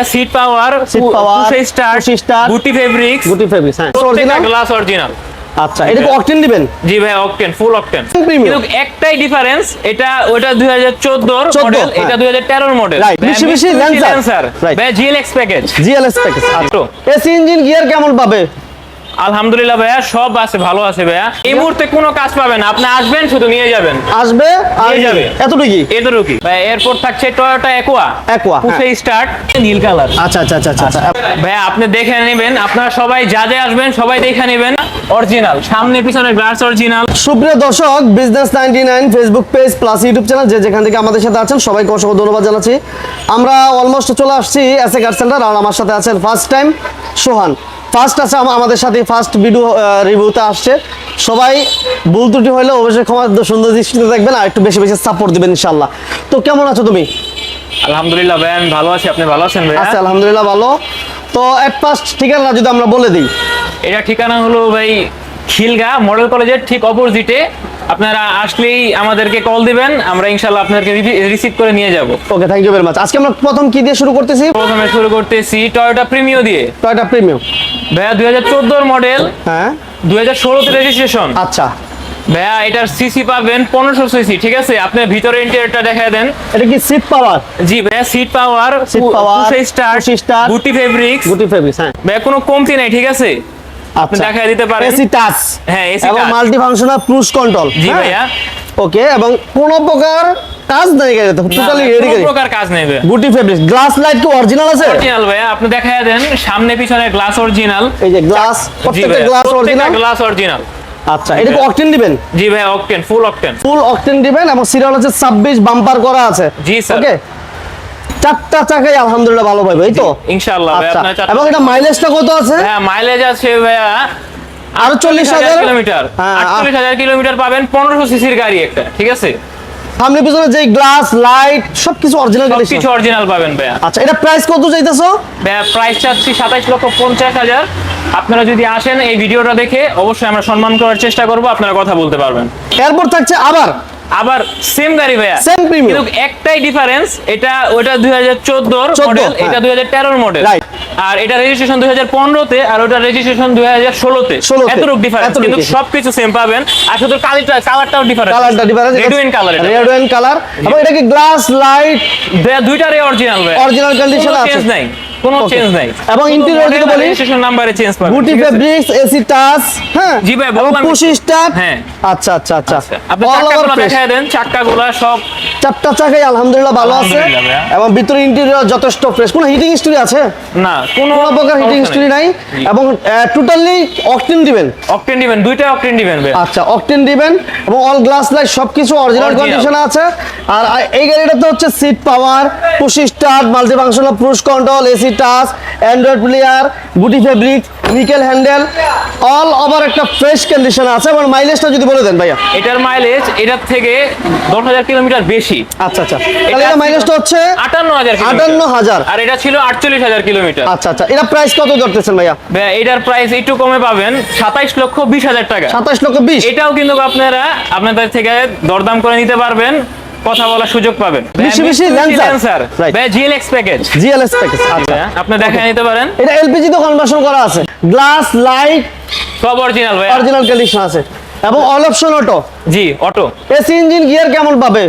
ভাইয়া seat power start start, গুটি fabrics গুটি ফেব্রিক্স হ্যাঁ অরিজিনাল গ্লাস অরিজিনাল আচ্ছা এটা কি অকটেন দিবেন? জি ভাই অকটেন ফুল অকটেন। কিন্তু একটাই ডিফারেন্স এটা ওটা 2014 এর মডেল। এটা 2013 মডেল বেশি বেশি ল্যান্সার. ভাই জিএলএক্স প্যাকেজ জিএলএক্স প্যাকেজ আচ্ছা। এসি ইঞ্জিন গিয়ার কেমন পাবে? আলহামদুলিল্লাহ ভাইয়া সব আছে ভালো আছে ভাইয়া। এই মুহূর্তে কোনো কাজ পাবেন আপনি আসবেন শুধু নিয়ে যাবেন। আসবে আর নিয়ে যাবে। এতটুকুই? এদেরও ভাই এরপর থাকছে Toyota Aqua Aqua, push start নীল কালার। আচ্ছা আচ্ছা আচ্ছা আচ্ছা আচ্ছা। ভাইয়া আপনি দেখে নেবেন আপনারা সবাই যা যা আসবেন সবাই দেখে নেবেন। অরিজিনাল সামনে পিছনে গ্লাস অরিজিনাল সুপ্রিয় দর্শক business ninety nine Facebook page plus YouTube channel যে যেখান থেকে আমাদের সাথে আছেন সবাইকে অসংখ্য ধন্যবাদ জানাচ্ছি। আমরা অলমোস্ট চলে আসছি এস এ কার সেন্টার আর আমার সাথে আছেন ফার্স্ট টাইম সোহান। ফার্স্ট আছে আমাদের সাথে ফার্স্ট ভিডিও রিভিউতে আসছে। সবাই ভুল ত্রুটি হলে অবশ্যই ক্ষমা সুন্দর দৃষ্টিতে দেখবেন আর একটু বেশি বেশি সাপোর্ট দিবেন ইনশাল্লাহ তো কেমন আছো তুমি? আলহামদুলিল্লাহ ভাই আমি ভালো আছি। আপনি ভালো আছেন ভাই আচ্ছা আলহামদুলিল্লাহ ভালো। তো এট ফার্স্ট ঠিকানা যদি আমরা বলে দিই। এটা ঠিকানা হলো ভাই খিলগা মডেল কলেজের ঠিক অপোজিটে। আপনারা আসলেই আমাদেরকে কল দিবেন আমরা ইনশাল্লাহ আপনাদেরকে রিসিভ করে নিয়ে যাব। Okay thank you very much আজকে আমরা প্রথম কি দিয়ে শুরু করতেছি? প্রথমে শুরু করতেছি টয়োটা প্রিমিও দিয়ে। টয়টা প্রিমিয়াম ভাইয়া দুই হাজার চোদ্দোর মডেল হ্যাঁ। দুই হাজার ষোলোতে রেজিস্ট্রেশন আচ্ছা। ভাইয়া এটার সিসি পাবেন পনেরোশো সিসি ঠিক আছে? আপনি ভিতরে ইন্টেরিয়রটা দেখায় দেন। এটা কি সিট পাওয়ার জি ভাইয়া seat power Seat power, star start, গুটি ফেব্রিক্স গুটি ফেব্রিক্স হ্যাঁ। ভাইয়া কোনো কমতি নাই ঠিক আছে? আপনি আচ্ছা। দেখায় দিতে পারেন। AC touch. হ্যাঁ এসি এবং মাল্টি ফাংশনাল ক্রুজ কন্ট্রোল জি ভাইয়া। ওকে এবং কোনো প্রকার কাজ নাই টোটালি রেডি গাড়ি। প্রকার কাজ নেই ভাইয়া। গুটি ফেব্রিক্স গ্লাস লাইট কি অরিজিনাল আছে? অরিজিনাল ভাইয়া আপনি দেখায় দেন সামনে পিছনে গ্লাস অরিজিনাল এই যে গ্লাস প্রত্যেকটা গ্লাস অরিজিনাল গ্লাস অরিজিনাল আচ্ছা এটা কি অকটেন দিবেন? জি ভাই octane full octane full octane দিবেন এবং সিরিয়াল হচ্ছে 26 বাম্পার করা আছে। জি, স্যার। ওকে চারটা চাকাই আলহামদুলিল্লাহ ভালো পাইবে এই তো? ইনশাআল্লাহ ভাই এবং এটা মাইলেজটা কত আছে? হ্যাঁ মাইলেজ আছে ভাইয়া আরও 40,000 কিলোমিটার। হ্যাঁ, আটচল্লিশ হাজার কিলোমিটার পাবেন পনেরোশো সিসির গাড়ি একটা ঠিক আছে? সামনে পিছনে যে গ্লাস লাইট সবকিছু অরিজিনাল সবকিছু অরিজিনাল পাবেন ভাইয়া। আচ্ছা এটা প্রাইস কত চাইতেছো? ভাইয়া প্রাইস চাচ্ছি সাতাইশ লক্ষ পঞ্চাশ হাজার। আপনারা যদি আসেন এই ভিডিওটা দেখে অবশ্যই আমরা সম্মান করার চেষ্টা করব আপনারা কথা বলতে পারবেন। এরপর থাকছে আবার। আবার সেম গাড়ি ভাইয়া। Same premium। কিন্তু একটাই ডিফারেন্স এটা ওটা দুই হাজার চোদ্দোর 14, মডেল। এটা দুই হাজার তেরোর মডেল Right। আর এটা রেজিস্ট্রেশন দুই হাজার পনেরোতে আর ওটা রেজিস্ট্রেশন দুই হাজার ষোলোতে। 16 তে। এতটুকু ডিফারেন্স কিন্তু সবকিছু সেম পাবেন। আর শুধু কালারটা কালারটাও ডিফারেন্স কালারটা ডিফারেন্স রেড ওয়াইন কালার এটা। রেড ওয়াইন কালার এবং এটা কি গ্লাস লাইট দুইটারই অরিজিনাল ভাই Original condition আছে। চেঞ্জ নাই। কোনো চেঞ্জ নাই। এবং interior যদি বলি, রেজিস্ট্রেশন নাম্বারে চেঞ্জ পাবেন গুটি ফেব্রিক্স এসি টাচ হ্যাঁ? জি ভাই, এবং বললাম। পুশ স্টার্ট হ্যাঁ। আচ্ছা আচ্ছা আচ্ছা। আপনি চাকাগুলো দেখায় দেন চাকাগুলো সব চারটা চাকাই আলহামদুলিল্লাহ ভালো আছে। এবং ভিতরে ইন্টেরিয়র যথেষ্ট ফ্রেশ কোনো হিটিং হিস্টরি আছে? না কোনো প্রকার হিটিং হিস্টরি নাই। এবং টোটালি অকটেন দিবেন। অকটেন দিবেন দুইটা অকটেন দিবেন আচ্ছা অকটেন দিবেন। এবং অল গ্লাস লাইট সবকিছু অরিজিনাল। কন্ডিশনে আছে। আর এই গাড়িটাতে হচ্ছে seat power push start multi functional push control AC touch Android player গুটি fabric nickel handle all over একটা ফ্রেশ কন্ডিশনে আছে এবং মাইলেজটা যদি বলে দেন ভাইয়া। এটার মাইলেজ এটার থেকে দশ হাজার কিলোমিটার বেশি। আচ্ছা আচ্ছা। তাহলে এটা মাইলেজটা হচ্ছে আটান্ন হাজার আটান্ন হাজার। আর এটা ছিল আটচল্লিশ হাজার কিলোমিটার। আচ্ছা আচ্ছা। এটা প্রাইস কত ধরতেছেন ভাইয়া? এটার প্রাইস একটু কমে পাবেন সাতাইশ লক্ষ বিশ হাজার টাকা। সাতাশ লক্ষ বিশ? এটাও কিন্তু আপনারা আপনাদের থেকে দরদাম করে নিতে পারবেন। কথা বলার সুযোগ পাবেন। Mitsubishi Lancer। Right। GLX package GLS package আচ্ছা। আপনি দেখে নিতে পারেন। এটা এলপিজি তো কনভার্সন করা আছে। গ্লাস লাইট সব অরিজিনাল ভাই অরিজিনাল কন্ডিশন আছে। এবং অল অপশন অটো জি অটো এসি ইঞ্জিন গিয়ার কেমন পাবে?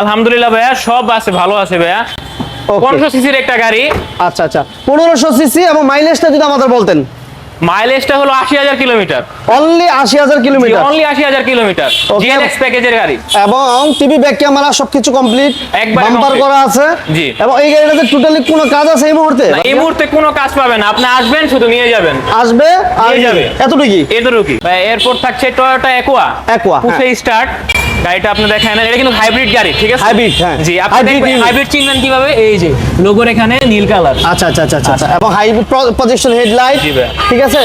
আলহামদুলিল্লাহ ভাইয়া সব আছে ভালো আছে ভাইয়া. পনেরোশো সিসির একটা গাড়ি। আচ্ছা আচ্ছা। পনেরোশো সিসি এবং মাইলেজটা যদি আমাদের বলতেন। মাইলেজটা হলো আশি হাজার কিলোমিটার। অনলি আশি হাজার কিলোমিটার। অনলি আশি হাজার কিলোমিটার। Okay. জিএলএক্স প্যাকেজের গাড়ি। এবং টিভি ব্যাক ক্যামেরা সবকিছু কমপ্লিট একবারে বাম্পার করা আছে। জি। এবং এই গাড়িটাতে টোটালি কোনো কাজ আছে এই মুহূর্তে? এই মুহূর্তে কোনো কাজ পাবেন না। আপনি আসবেন শুধু নিয়ে যাবেন। আসবে আর যাবে। এতটুকুই? এতটুকু ভাই এরপর থাকছে টয়োটা একোয়া পুষে স্টার্ট গাড়িটা আপনি দেখেন এটা কিন্তু হাইব্রিড গাড়ি ঠিক আছে? হাইব্রিড হ্যাঁ। জি আপনি হাইব্রিড চিনবেন কীভাবে? এই যে লোগোর এখানে নীল কালার আচ্ছা আচ্ছা আচ্ছা আচ্ছা এবং হাইব্রিড প্রজেকশন হেডলাইট ঠিক আছে?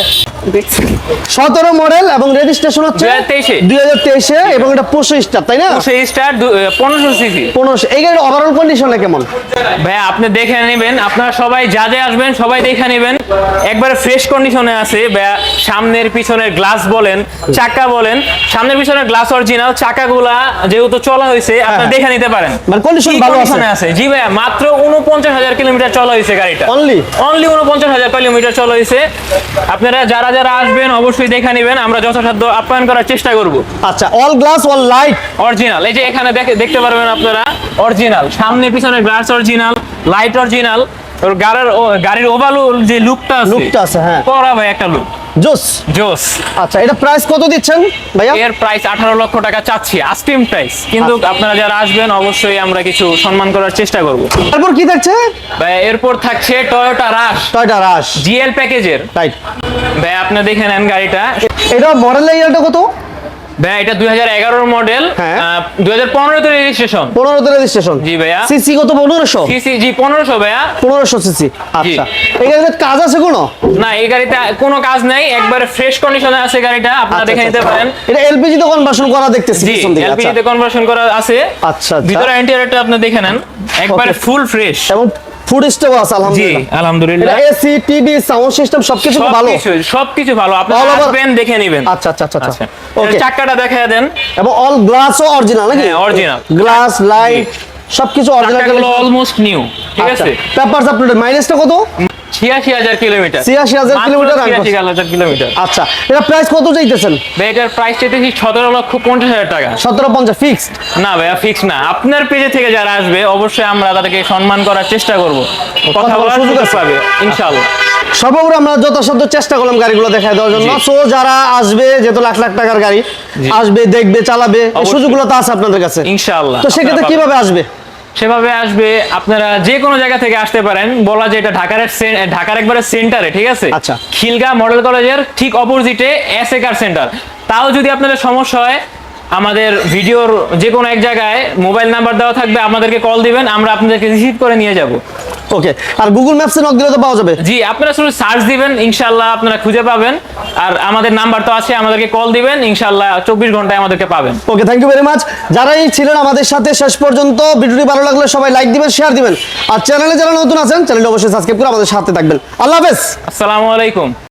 সতেরো মডেল এবং রেজিস্ট্রেশন হচ্ছে 2023 দুই হাজার তেইশে এবং এটা পঁচিশ স্টার তাই না? সেই স্টার পনেরোশো সিসি পনেরোশো। এই গাড়ির ওভারঅল কন্ডিশনে কেমন? ভাইয়া আপনি দেখে নেবেন। আপনারা সবাই যা যা আসবেন সবাই দেখে নেবেন। একবারে ফ্রেশ কন্ডিশনে আছে। সামনের পিছনের গ্লাস বলেন চাকা বলেন সামনের পিছনের গ্লাস অরিজিনাল চাকাগুলা যেহেতু চলা হয়েছে আপনারা হ্যাঁ। দেখে নিতে পারেন। মানে condition কি ভালো আছে? আছে? জি ভাইয়া মাত্র উনপঞ্চাশ হাজার কিলোমিটার চলা হয়েছে গাড়িটা। অনলি অনলি উনপঞ্চাশ হাজার কিলোমিটার চলা হয়েছে। আপনারা যারা যারা আসবেন অবশ্যই দেখে নেবেন। আমরা যথাসাধ্য আপ্যায়ন করার চেষ্টা করব। আচ্ছা all glass all light original এই যে এখানে দেখে দেখতে পারবেন আপনারা। অরিজিনাল সামনে পিছনে গ্লাস অরিজিনাল লাইট অরিজিনাল ওর গাড়ির গাড়ির ওভারঅল যে লুকটা আছে Lookটা আছে, হ্যাঁ। করা ভাই একটা লুক জোস। জোস। আচ্ছা এটা প্রাইস কত দিচ্ছেন ভাইয়া? এর প্রাইস আঠারো লক্ষ টাকা চাচ্ছি আইসক্রিম প্রাইস কিন্তু আচ্ছা। আপনারা যারা আসবেন অবশ্যই আমরা কিছু সম্মান করার চেষ্টা করব। তারপর কি থাকছে? ভাই এরপর থাকছে Toyota Rush Toyota Rush GL প্যাকেজের রাইট ভাই আপনি দেখে নেন গাড়িটা। এটা মডেল ইয়ারটা কত? ভাই এটা দুই হাজার এগারোর মডেল হ্যাঁ। দুই হাজার পনেরোতে রেজিস্ট্রেশন পনেরোতে রেজিস্ট্রেশন জি ভাইয়া। সিসি কত পনেরোশো? সিসি জি পনেরোশো ভাইয়া। পনেরোশো সিসি আচ্ছা। এই গাড়িতে কাজ আছে কোনো? না এই গাড়িতে কোনো কাজ নাই। একবারে ফ্রেশ কন্ডিশনে আছে গাড়িটা আপনারা আচ্ছা, দেখে আচ্ছা, নিতে আচ্ছা। পারেন। এটা এলপিজি তে কনভার্সন করা দেখতেছি পিছন দিকে। এলপিজি তে কনভার্সন করা আছে। আচ্ছা, আচ্ছা। ভিতরে ইন্টেরিয়রটা আপনি দেখে নেন। একবারে ফুল ফ্রেশ এবং ফুড স্টেপ আছে আলহামদুলিল্লাহ। আলহামদুলিল্লাহ। এসি টিভি সাউন্ড সিস্টেম সবকিছু ভালো। সবকিছু সবকিছু ভালো। আপনি আসবেন দেখে নেবেন। আচ্ছা আচ্ছা আচ্ছা আচ্ছা। ওকে চাকাটা দেখায় দেন। এবং অল গ্লাসও অরিজিনাল নাকি? হ্যাঁ, original। গ্লাস লাইট সবকিছু অরিজিনাল অলমোস্ট নিউ ঠিক আছে? পেপারস মাইলেজটা কত? ছিয়াশি হাজার কিলোমিটার। 86,000 কিলোমিটার run ছিয়াশি হাজার কিলোমিটার। আচ্ছা এটা প্রাইস কত চাইতেছেন? ভাই এটার প্রাইস চাইতেছি সতেরো লক্ষ পঞ্চাশ হাজার টাকা। সতেরো পঞ্চাশ ফিক্সড না ভাইয়া ফিক্স না। আপনার পেজে থেকে যারা আসবে অবশ্যই আমরা তাদেরকে সম্মান করার চেষ্টা করব। কথা বলার সুযোগ। পাবে ইনশাআল্লাহ। আমরা যথাসাধ্য চেষ্টা করলাম গাড়িগুলো দেখায় দেওয়ার জন্য। সো যারা আসবে যেহেতু লাখ লাখ টাকার গাড়ি আসবে দেখবে চালাবে। সুযোগগুলো তো আছে আপনাদের কাছে। ইনশাআল্লাহ। তো সেক্ষেত্রে কীভাবে আসবে? সেভাবে আসবে আপনারা যে কোনো জায়গা থেকে আসতে পারেন। বলা যে এটা ঢাকার ঢাকার একবারে সেন্টারে ঠিক আছে? আচ্ছা। খিলগা মডেল কলেজের ঠিক অপোজিটে এস এ কার সেন্টার তাও যদি আপনাদের সমস্যা হয় আমাদের ভিডিওর যে কোনো এক জায়গায় মোবাইল নাম্বার দেওয়া থাকবে আমাদেরকে কল দিবেন আমরা আপনাদেরকে রিসিভ করে নিয়ে যাব। ওকে আর গুগল ম্যাপসে নক দিলে তো পাওয়া যাবে। জি আপনারা শুধু সার্চ দিবেন ইনশাআল্লাহ আপনারা খুঁজে পাবেন। আর আমাদের নাম্বার তো আছে আমাদেরকে কল দিবেন ইনশাআল্লাহ চব্বিশ ঘন্টায় আমাদেরকে পাবেন। Okay thank you very much যারাই ছিলেন আমাদের সাথে শেষ পর্যন্ত ভিডিওটি ভালো লাগলে সবাই লাইক দিবেন শেয়ার দিবেন। আর চ্যানেলে যারা নতুন আছেন চ্যানেলটি অবশ্যই সাবস্ক্রাইব করে আমাদের সাথে থাকবেন। আল্লাহ হাফেজ। আসসালামু আলাইকুম।